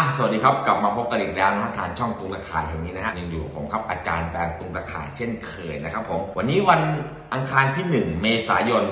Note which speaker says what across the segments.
Speaker 1: อะสวัสดีครับ กลับมาพบกันอีกแล้วนะทางช่องตุงตะข่ายแห่งนี้นะฮะยังอยู่ผมครับอาจารย์แปลงตุงตะข่ายเช่นเคยนะครับผมวันนี้วันอังคารที่ 1 เมษายน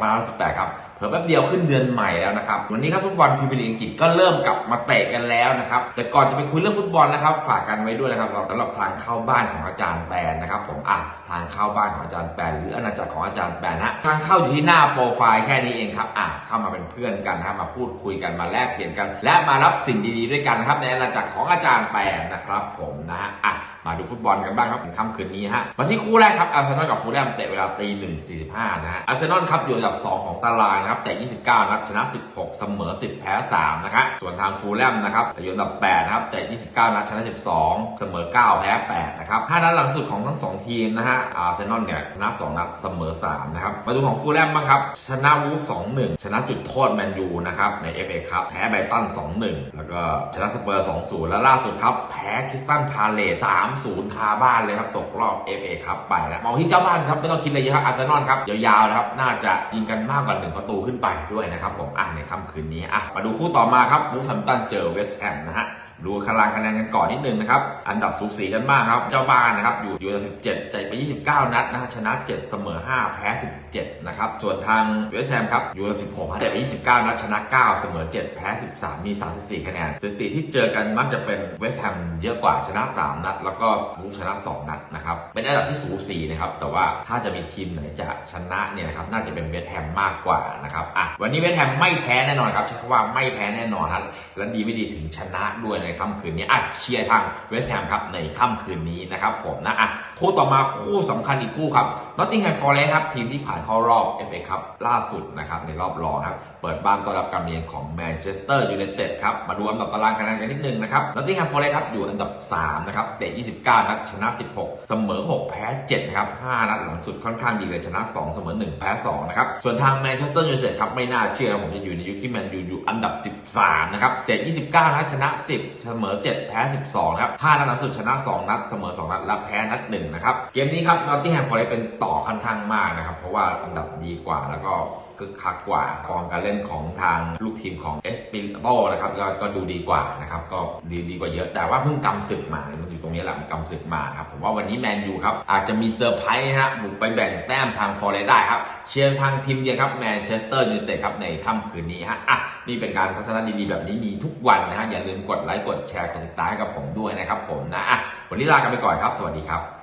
Speaker 1: 2518ครับเพิ่แป๊บเดียวขึ้นเดือนใหม่แล้วนะครับวันนี้ครับฟุตบอลพรีเมียร์ลีกอังกฤษก็เริ่มกลับมาเตะกันแล้วนะครับแต่ก่อนจะไปคุยเรื่องฟุตบอลนะครับ ฝากกันไว้ด้วยนะครับสำหรับทางเข้าบ้านของอาจารย์แปนนะครับผมอะทางเข้าบ้านของอาจารย์แปนหรืออาณาจักรของอาจารย์แปนนะทางเข้าอยู่ที่หน้าโปรไฟล์แค่นี้เองครับอะเข้ามาเป็นเพื่อนกันนะมาพูดคุยกันมาแลกเปลี่ยนกัน และมารับสิ่งดีๆด้วยกันนะครับในอาณาจักรของอาจารย์แปนนะครับผมนะฮะอะ มาดูฟุตบอลกันบ้างครับในค่ำคืนนี้ฮะมาที่คู่แรกครับอาร์เซนอลกับฟูลแลมเตะเวลาตีหนึ่งสี่สิบห้านะฮะอาร์เซนอลครับอยู่อันดับ 2 ของตารางนะครับแต่ 29 นัดชนะ 16 เสมอ 10 แพ้ 3 นะครับส่วนทางฟูลแลมนะครับอยู่อันดับ 8 นะครับแต่ 29 นัดชนะ 12 เสมอ 9 แพ้ 8 นะครับห้านัดหลังสุดของทั้ง 2 ทีมนะฮะอาร์เซนอลเนี่ยชนะ 2 นัดเสมอ 3 นะครับมาดูของฟูลแลมบ้างครับชนะวูฟ2-1 ชนะจุดโทษแมนยูนะครับใน FA ครับแพ้ไบรตัน2-1 แล้วก็ชนะสเปอร์2-0 แล้วล่าสุดครับแพ้คริสตันพาเลต3-0คาบ้านเลยครับ ตกรอบ FA ครับไปแล้วมองที่เจ้าบ้านครับ ไม่ต้องคิดอะไรเยอะครับอาร์เซนอลครับ ยาวๆนะครับ น่าจะยิงกันมากกว่า 1 ประตูขึ้นไปด้วยนะครับผมอ่านในค่ำคืนนี้อะมาดูคู่ต่อมาครับวูฟแฮมตันเจอเวสต์แฮมนะฮะดูคารางคะแนนกันก่อนนิดนึงนะครับอันดับสูสีกันมากครับเจ้าบ้านนะครับอยู่อยู่อันดับ17แต่ไป 29 นัดนะชนะ 7 เสมอ 5 แพ้ 17 นะครับ ส่วนทางเวสต์แฮมครับอยู่16แต่ไป 29 นัดชนะ 9 เสมอ 7 แพ้ 13 มี 34 คะแนนสถิติที่เจอกันมักจะเป็นเวสต์แฮมเยอะกว่าชนะ 3 นัดแล้วก็มูฟชนะ 2 นัดนะครับ เป็นอันดับที่สูสีนะครับ แต่ว่าถ้าจะมีทีมไหนจะชนะเนี่ยนะครับ น่าจะเป็นเวสต์แฮมมากกว่านะครับ อะ วันนี้เวสต์แฮมไม่แพ้แน่นอนครับใช้คำว่าไม่แพ้แน่นอนครับและดีไม่ดีถึงชนะด้วยในค่ำคืนนี้ อะ เชียร์ทางเวสต์แฮมครับในค่ำคืนนี้นะครับผมนะ อะ คู่ต่อมาคู่สำคัญอีกคู่ครับนอตติงแฮมฟอร์เรสครับทีมที่ผ่านเข้ารอบ FA ครับล่าสุดนะครับในรอบรองครับเปิดบ้านต้อนรับการมาเยือนของแมนเชสเตอร์ยูไนเต็ดครับมาดูอันดับตารางคะแนนกันนิดนึงนะครับนอตติงแฮมฟอร์เรสครับอยู่อันดับ3นะครับเตะ29นัดชนะ 16 เสมอ 6 แพ้ 7 นะครับ 5 นัดหลังสุดค่อนข้างดีเลยชนะ 2 เสมอ 1 แพ้ 2 นะครับ ส่วนทางแมนเชสเตอร์ยูไนเต็ดครับไม่น่าเชื่อผมจะอยู่ในยุคที่แมนยูอยู่อันดับ 13 นะครับเตะ29 นัดชนะ 10 เสมอ 7 แพ้ 12 นะครับ 5 นัดหลังสุดชนะ 2 นัดเสมอ 2 นัดและแพ้นัด 1 นะครับ เกมนี้ครับนอตติงแฮมฟอร์เรสเป็นต่อค่อนข้างมากนะครับเพราะว่าอันดับดีกว่าแล้วก็ คึกคักกว่า ฟอร์มการเล่นของทางลูกทีมของเอสปิโตนะครับก็ก็ดูดีกว่านะครับก็ดีดีกว่าเยอะ แต่ว่าเพิ่งกำศึกมามันอยู่ตรงนี้แหละมันกำศึกมาครับผมว่าวันนี้แมนยูครับอาจจะมีเซอร์ไพรส์นะฮะบุกไปแบ่งแต้มทางฟอร์เรได้ครับเชียร์ทางทีมเยือนครับแมนเชสเตอร์ยูไนเต็ดครับในค่ำคืนนี้ฮะอะนี่เป็นการทัศนะดีๆแบบนี้มีทุกวันนะฮะอย่าลืมกดไลค์กดแชร์กดติดตามให้กับผมด้วยนะครับผมนะอะวันนี้ลากันไปก่อนครับ สวัสดีครับ